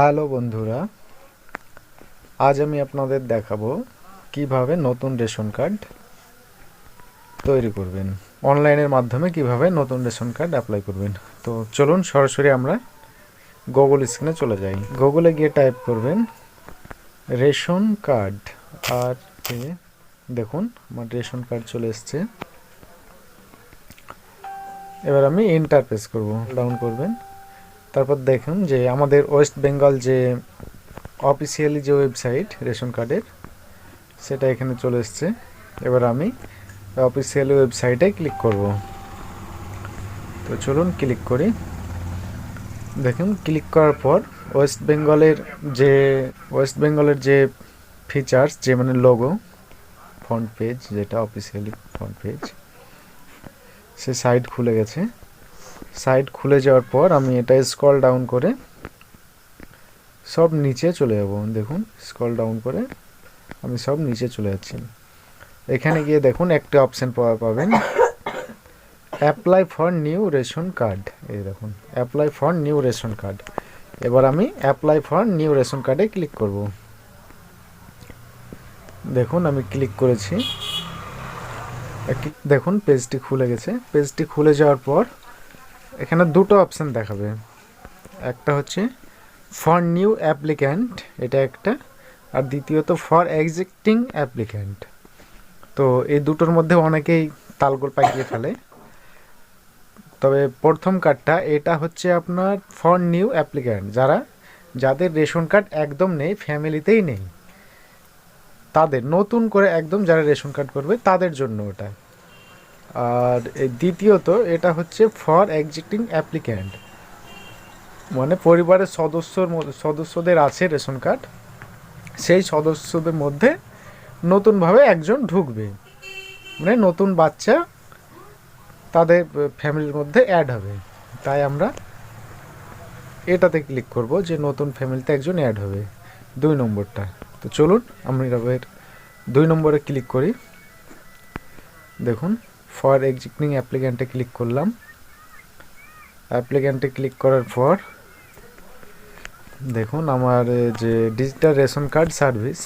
Hello বন্ধুরা, আজ আমি আপনাদের দেখাবো কীভাবে নতুন রেশন কার্ড তৈরি করবেন, অনলাইনের মাধ্যমে কীভাবে নতুন রেশন কার্ড অ্যাপ্লাই করবেন। তো চলুন সরাসরি আমরা গুগল স্ক্রিনে চলে যাই। গুগলে গিয়ে টাইপ করবেন রেশন কার্ড, আর দেখুন আমার রেশন কার্ড চলে এসছে। এবার আমি এন্টার প্রেস করব ডাউন করবেন। তারপর দেখুন যে আমাদের ওয়েস্ট বেঙ্গল যে অফিসিয়ালি যে ওয়েবসাইট রেশন কার্ডের, সেটা এখানে চলে এসছে। এবার আমি অফিসিয়ালি ওয়েবসাইটে ক্লিক করব। তো চলুন ক্লিক করি। দেখুন ক্লিক করার পর ওয়েস্ট বেঙ্গলের যে, ওয়েস্ট বেঙ্গলের যে ফিচার্স যে মানে লোগো ফ্রন্ট পেজ যেটা অফিসিয়ালি ফ্রন্ট পেজ সে সাইট খুলে গেছে। সাইট খুলে যাওয়ার পর আমি এটা স্কল ডাউন করে সব নিচে চলে যাব। দেখুন স্কল ডাউন করে আমি সব নিচে চলে যাচ্ছি। এখানে গিয়ে দেখুন একটা অপশন পাওয়া, পাবেন apply for new ration card. এই দেখুন, apply for new ration card. এবার আমি অ্যাপ্লাই ফর নিউ রেশন কার্ডে ক্লিক করব। দেখুন, আমি ক্লিক করেছি। দেখুন, পেজটি খুলে গেছে। পেজটি খুলে যাওয়ার পর এখানে দুটো অপশান দেখাবে। একটা হচ্ছে ফর নিউ অ্যাপ্লিক্যান্ট এটা একটা। আর দ্বিতীয়ত ফর এক্সিস্টিং অ্যাপ্লিক্যান্ট তো এই দুটোর মধ্যে অনেকেই তালগোল পাকিয়ে ফেলে। তবে প্রথম কার্ডটা এটা হচ্ছে আপনার ফর নিউ অ্যাপ্লিক্যান্ট যারা, যাদের রেশন কার্ড একদম নেই, ফ্যামিলিতেই নেই। তাদের, নতুন করে একদম যারা রেশন কার্ড করবে, তাদের জন্য ওটা। আর দ্বিতীয়ত এটা হচ্ছে ফর এক্সিস্টিং অ্যাপ্লিক্যান্ট মানে পরিবারের সদস্যর সদস্যদের আছে রেশন কার্ড। সেই সদস্যদের মধ্যে নতুনভাবে একজন ঢুকবে। মানে নতুন বাচ্চা তাদের ফ্যামিলির মধ্যে অ্যাড হবে। তাই আমরা এটাতে ক্লিক করব যে নতুন ফ্যামিলিতে একজন অ্যাড হবে দুই নম্বরটা। তো চলুন আমি এবার দুই নম্বরে ক্লিক করি। দেখুন। ফর এক্সিস্টিং অ্যাপ্লিক্যান্টে ক্লিক করলাম। অ্যাপ্লিক্যান্টে ক্লিক করার পর, দেখুন আমার যে digital ration card service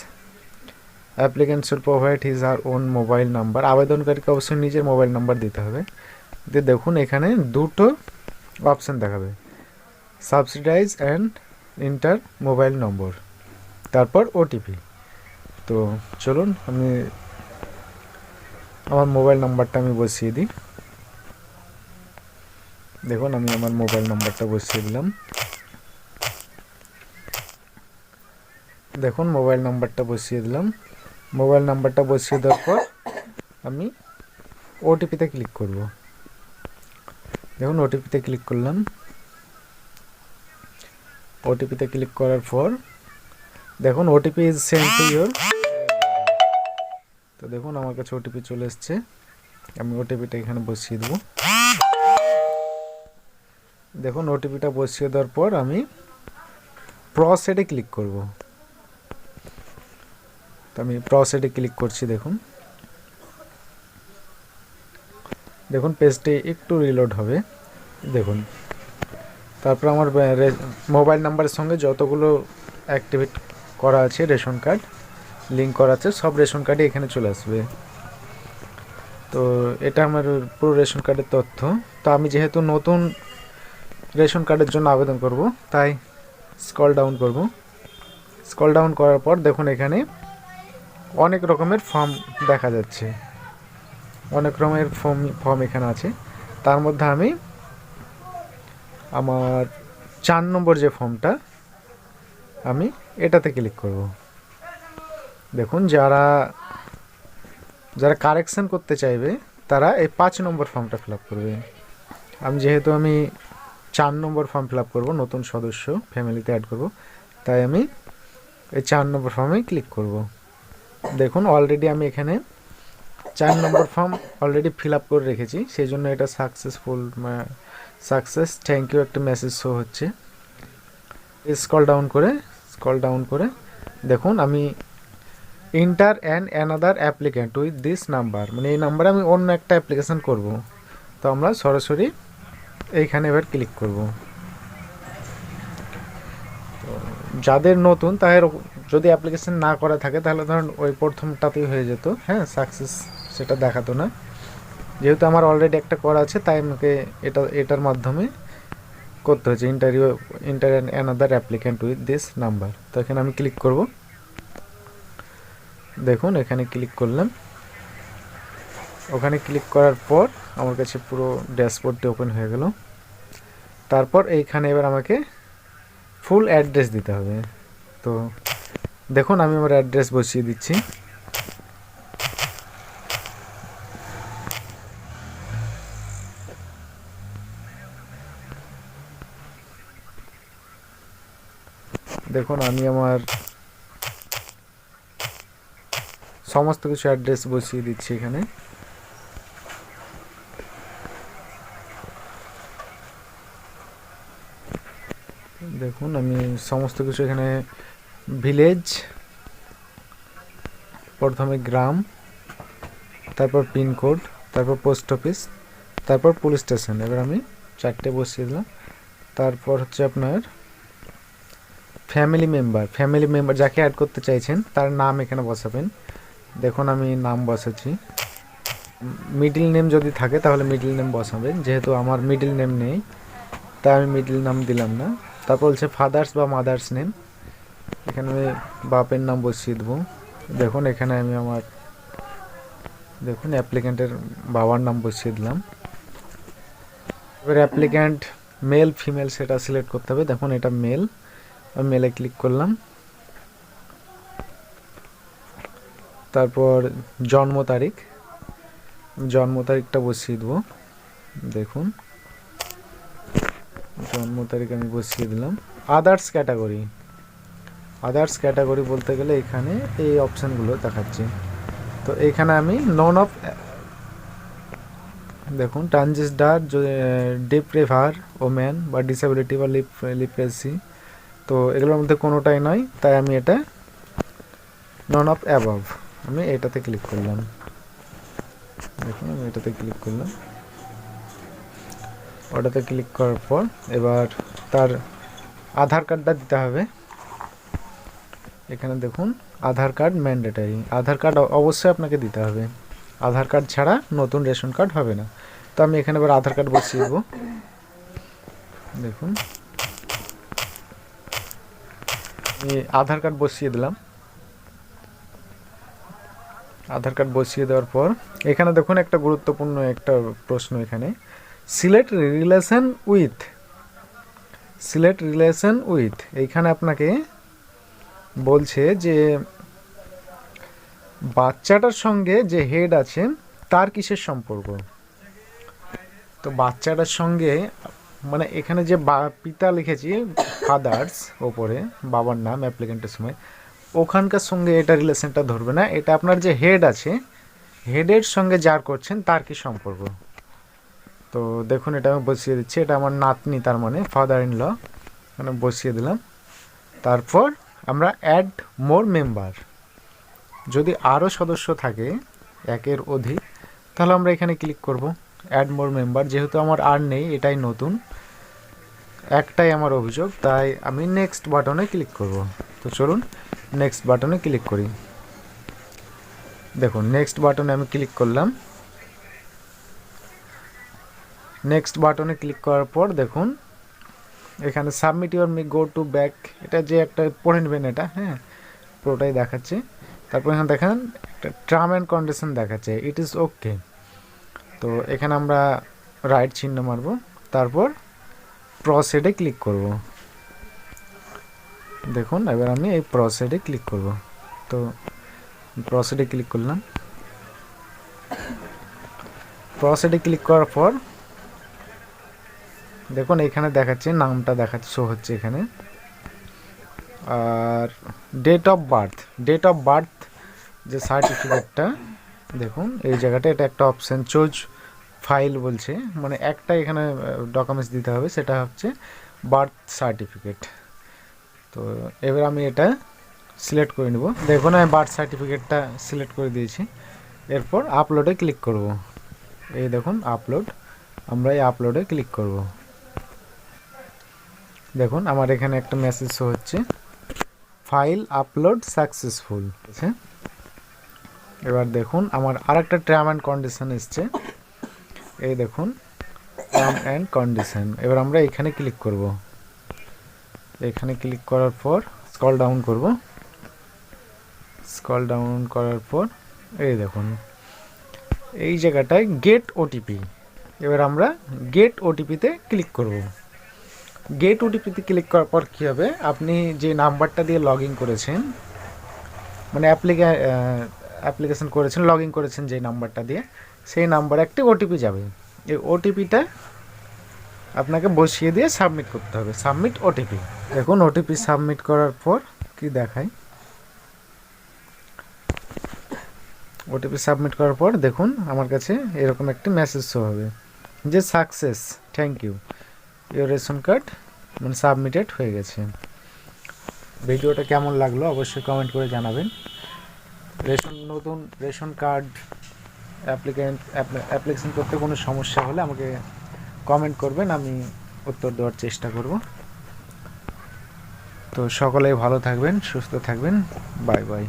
applicant should provide his R own mobile number আবেদনকারীকে অবশ্যই নিজের মোবাইল নাম্বার দিতে হবে। দিয়ে দেখুন এখানে দুটো অপশান দেখাবে। Subsidise and enter mobile number তারপর ওটিপি তো চলুন, আমি আমার মোবাইল নাম্বারটা আমি বসিয়ে দিই। দেখুন, আমি আমার মোবাইল নাম্বারটা বসিয়ে দিলাম। দেখুন, মোবাইল নাম্বারটা বসিয়ে দিলাম। মোবাইল নাম্বারটা বসিয়ে দেওয়ার পর আমি ওটিপিতে ক্লিক করব। দেখুন, ওটিপিতে ক্লিক করলাম। ওটিপিতে ক্লিক করার পর দেখুন, OTP is send to your তো দেখুন, আমার কাছে ওটিপি চলে এসছে। আমি ওটিপিটা এখানে বসিয়ে দেবো। দেখুন ওটিপিটা বসিয়ে দেওয়ার পর আমি প্রসেডে ক্লিক করব। তো আমি প্রসেডে ক্লিক করছি, দেখুন। দেখুন পেজটি একটু রিলোড হবে। দেখুন। তারপর আমার মোবাইল নাম্বারের সঙ্গে যতগুলো অ্যাক্টিভেট করা আছে রেশন কার্ড লিঙ্ক করা আছে, সব রেশন কার্ডই এখানে চলে আসবে। তো এটা আমার পুরো রেশন কার্ডের তথ্য। তো আমি যেহেতু নতুন রেশন কার্ডের জন্য আবেদন করব, তাই স্কল ডাউন করব। স্কল ডাউন করার পর দেখুন এখানে অনেক রকমের ফর্ম দেখা যাচ্ছে। অনেক রকমের ফর্ম ফর্ম এখানে আছে। তার মধ্যে আমি আমার চার নম্বর যে ফর্মটা আমি এটাতে ক্লিক করব। দেখুন, যারা যারা কারেকশন করতে চাইবে, তারা এই পাঁচ নম্বর ফর্মটা ফিল করবে। আমি যেহেতু আমি চার নম্বর ফর্ম ফিল করব, নতুন সদস্য ফ্যামিলিতে অ্যাড করব, তাই আমি এই চার নম্বর ফর্মে ক্লিক করব। দেখুন অলরেডি আমি এখানে চার নম্বর ফর্ম অলরেডি ফিল আপ করে রেখেছি, সেই জন্য এটা সাকসেসফুল সাকসেস থ্যাংক ইউ একটা মেসেজ শো হচ্ছে। স্কল ডাউন করে স্কল ডাউন করে, দেখুন, আমি enter and another applicant with this number মানে এই নাম্বারে আমি অন্য একটা অ্যাপ্লিকেশান করব। তো আমরা সরাসরি এইখানে এবার ক্লিক করব। যাদের নতুন, তাদের যদি অ্যাপ্লিকেশান না করা থাকে, তাহলে ধরুন ওই প্রথমটাতেই হয়ে যেত। হ্যাঁ সাকসেস সেটা দেখাতো না। যেহেতু আমার অলরেডি একটা করা আছে, তাই আমাকে এটা, এটার মাধ্যমে করতে হচ্ছে interview enter and another applicant with this number তো এখানে আমি ক্লিক করব। দেখুন, এখানে ক্লিক করলাম। ওখানে ক্লিক করার পর আমার কাছে পুরো ড্যাশবোর্ডটি ওপেন হয়ে গেল। তারপর এইখানে এবার আমাকে ফুল অ্যাড্রেস দিতে হবে। তো দেখুন, আমি আমার অ্যাড্রেস বসিয়ে দিচ্ছি। দেখুন, আমি আমার সমস্ত কিছু অ্যাড্রেস বসিয়ে দিচ্ছি এখানে। দেখুন, আমি সমস্ত কিছু এখানে ভিলেজ প্রথমে গ্রাম, তারপর পিনকোড তারপর পোস্ট অফিস তারপর পুলিশ স্টেশন এবার আমি চারটে বসিয়ে দিলাম। তারপর হচ্ছে আপনার ফ্যামিলি মেম্বার ফ্যামিলি মেম্বার যাকে অ্যাড করতে চাইছেন, তার নাম এখানে বসাবেন। দেখুন, আমি নাম বসেছি। মিডিল নেম যদি থাকে, তাহলে মিডিল নেম বসাবেন যেহেতু আমার মিডিল নেম নেই, তাই আমি মিডিল নাম দিলাম না। তারপর বলছে ফাদার্স বা মাদার্স নেম। এখানে আমি বাপের নাম বসিয়ে দেবো। দেখুন, এখানে আমি আমার, দেখুন, অ্যাপ্লিক্যান্টের বাবার নাম বসিয়ে দিলাম। এবার অ্যাপ্লিক্যান্ট, মেল, ফিমেল, সেটা সিলেক্ট করতে হবে। দেখুন, এটা মেল। আমি মেলে ক্লিক করলাম। তারপর জন্ম তারিখ। জন্ম তারিখটা বসিয়ে দেবো। দেখুন। জন্ম তারিখ আমি বসিয়ে দিলাম। আদার্স ক্যাটাগরি আদার্স ক্যাটাগরি বলতে গেলে এখানে এই অপশানগুলো দেখাচ্ছে। তো এখানে আমি নন অফ দেখুন ট্রানজিস্টার ডিপ্রেভার ওম্যান বা ডিসেবিলিটি বা লিপ লিপ্রেসি তো এগুলোর মধ্যে কোনোটাই নয়, তাই আমি এটা নন অফ অ্যাবভ আমি এটাতে ক্লিক করলাম। দেখুন, আমি এটাতে ক্লিক করলাম। ওটাতে ক্লিক করার পর এবার তার আধার কার্ডটা দিতে হবে। এখানে দেখুন, Aadhaar card mandatory Aadhaar card অবশ্যই আপনাকে দিতে হবে। আধার কার্ড ছাড়া নতুন রেশন কার্ড হবে না। তো আমি এখানে এবার আধার কার্ড বসিয়ে দেবো। দেখুন। আধার কার্ড বসিয়ে দিলাম। আধার কার্ড বসিয়ে দেওয়ার পর, এখানে দেখুন একটা গুরুত্বপূর্ণ একটা প্রশ্ন এখানে। Select relation with select relation with, এইখানে আপনাকে বলছে যে বাচ্চাটার সঙ্গে যে হেড আছে তার কিসের সম্পর্ক? তো বাচ্চাটার সঙ্গে মানে এখানে যে পিতা লিখেছি ফাদার্স ওপরে, বাবার নাম অ্যাপ্লিকেন্টের সময়। ওখানকার সঙ্গে এটা রিলেশনটা ধরবে না। এটা আপনার যে হেড আছে হেডের সঙ্গে যার করছেন, তার কি সম্পর্ক? তো দেখুন, এটা আমি বসিয়ে দিচ্ছি। এটা আমার নাতনি, তার মানে ফাদার ইন ল মানে বসিয়ে দিলাম। তারপর আমরা অ্যাড মোর মেম্বার যদি আরও সদস্য থাকে, একের অধিক, তাহলে আমরা এখানে ক্লিক করব। অ্যাড মোর মেম্বার যেহেতু আমার আর নেই, এটাই নতুন। একটাই আমার অভিযোগ, তাই আমি নেক্সট বাটনে ক্লিক করব। তো চলুন নেক্সট বাটনে ক্লিক করি। দেখুন নেক্সট বাটনে আমি ক্লিক করলাম। নেক্সট বাটনে ক্লিক করার পর দেখুন, এখানে submit your me go to back এটা যে একটা পড়ে নেবেন এটা হ্যাঁ পুরোটাই দেখাচ্ছে। তারপর এখানে দেখেন, একটা টার্ম অ্যান্ড কন্ডিশন দেখাচ্ছে ইট ইজ ওকে তো এখানে আমরা রাইট চিহ্ন মারব, তারপর প্রসেডে ক্লিক করব। দেখুন, এবার আমি এই প্রসেডে ক্লিক করব। তো প্রসেডে ক্লিক করলাম। প্রসেডে ক্লিক করার পর দেখুন, এখানে দেখাচ্ছে, নামটা দেখাচ্ছে শো হচ্ছে এখানে। আর date of birth date of birth যে সার্টিফিকেটটা দেখুন, এই জায়গাটা, এটা একটা অপশান চুজ ফাইল বলছে। মানে একটা এখানে ডকুমেন্টস দিতে হবে, সেটা হচ্ছে বার্থ সার্টিফিকেট তো এবার আমি এটা সিলেক্ট করে নেব। দেখুন, আমি বার্থ সার্টিফিকেটটা সিলেক্ট করে দিয়েছি। এরপর আপলোডে ক্লিক করব। এই দেখুন আপলোড আমরা এই আপলোডে ক্লিক করব। দেখুন, আমার এখানে একটা মেসেজ হচ্ছে। ফাইল আপলোড সাকসেসফুল আছে? এবার দেখুন, আমার আরেকটা টার্ম অ্যান্ড কন্ডিশন এসছে। এই দেখুন টার্ম অ্যান্ড কন্ডিশন এবার আমরা এখানে ক্লিক করব। এখানে ক্লিক করার পর স্কল ডাউন করব। স্কল ডাউন করার পর এই দেখুন, এই জায়গাটায় গেট ওটিপি এবার আমরা গেট ওটিপিতে ক্লিক করব। গেট ওটিপিতে ক্লিক করার পর কী হবে? আপনি যে নাম্বারটা দিয়ে লগ করেছেন মানে অ্যাপ্লিকা অ্যাপ্লিকেশন করেছেন লগ করেছেন যে নাম্বারটা দিয়ে, সেই নাম্বারে একটি ওটিপি যাবে। এই ওটিপিটা আপনাকে বসিয়ে দিয়ে সাবমিট করতে হবে। সাবমিট ওটিপি দেখুন ওটিপি সাবমিট করার পর কি দেখায়? ওটিপি সাবমিট করার পর দেখুন আমার কাছে এরকম একটি মেসেজ শো হবে। যে success thank you your ration card মানে সাবমিটেড হয়ে গেছে। ভিডিওটা কেমন লাগল অবশ্যই কমেন্ট করে জানাবেন। রেশন, নতুন রেশন কার্ড অ্যাপ্লিকেন্ট অ্যাপ্লিকেশন করতে কোনো সমস্যা হলে আমাকে কমেন্ট করবেন, আমি উত্তর দেওয়ার চেষ্টা করব। তো সকলেই ভালো থাকবেন, সুস্থ থাকবেন, বাই বাই।